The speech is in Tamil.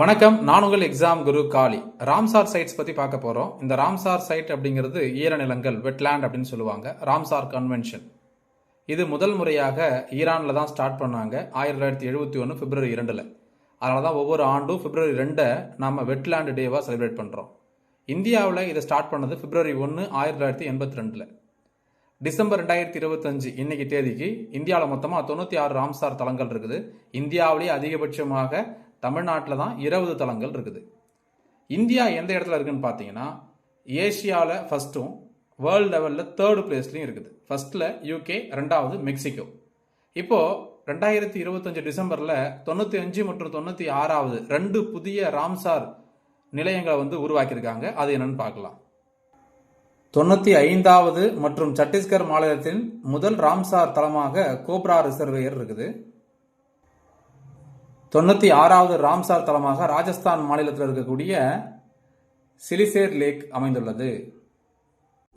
வணக்கம் நான் உங்கள் exam Guru Kali. Ramsar sites பற்றி பார்க்க போகிறோம் இந்த ராம்சார் சைட் அப்படிங்கிறது ஈரநிலங்கள் வெட்லேண்ட் அப்படின்னு சொல்லுவாங்க. ராம்சார் கன்வென்ஷன் இது முதல் முறையாக ஈரானில் தான் ஸ்டார்ட் பண்ணாங்க. ஆயிரத்தி தொள்ளாயிரத்தி எழுபத்தி ஒன்று பிப்ரவரி இரண்டில். அதனால தான் ஒவ்வொரு ஆண்டும் பிப்ரவரி ரெண்டை நம்ம வெட்லேண்ட் டேவாக செலிப்ரேட் பண்ணுறோம் இந்தியாவில் இதை ஸ்டார்ட் பண்ணது பிப்ரவரி ஒன்று ஆயிரத்தி தொள்ளாயிரத்தி எண்பத்தி ரெண்டில். டிசம்பர் ரெண்டாயிரத்தி இருபத்தஞ்சு இன்னைக்கு தேதிக்கு இந்தியாவில் மொத்தமாக தொண்ணூற்றி ஆறு ராம்சார் தலங்கள் இருக்குது. இந்தியாவிலேயே அதிகபட்சமாக தமிழ்நாட்டில் தான் இருபது தலங்கள் இருக்குது. இந்தியா எந்த இடத்துல இருக்குன்னு பார்த்தீங்கன்னா ஏஷியாவில் ஃபஸ்ட்டும் வேர்ல்டு லெவலில் தேர்டு பிளேஸ்லையும் இருக்குது. ஃபஸ்ட்டில் யூகே ரெண்டாவது மெக்சிகோ இப்போது ரெண்டாயிரத்தி இருபத்தஞ்சு டிசம்பரில் தொண்ணூற்றி அஞ்சு மற்றும் தொண்ணூற்றி ஆறாவது ரெண்டு புதிய ராம்சார் நிலையங்களை வந்து உருவாக்கியிருக்காங்க. அது என்னன்னு பார்க்கலாம். தொண்ணூற்றி ஐந்தாவது மற்றும் சத்தீஸ்கர் மாநிலத்தின் முதல் ராம்சார் தலமாக கோப்ரா ரிசர்வேயர் இருக்குது. தொண்ணூற்றி ஆறாவது ராம்சார் தலமாக ராஜஸ்தான் மாநிலத்தில் இருக்கக்கூடிய சிலிசேர் லேக் அமைந்துள்ளது.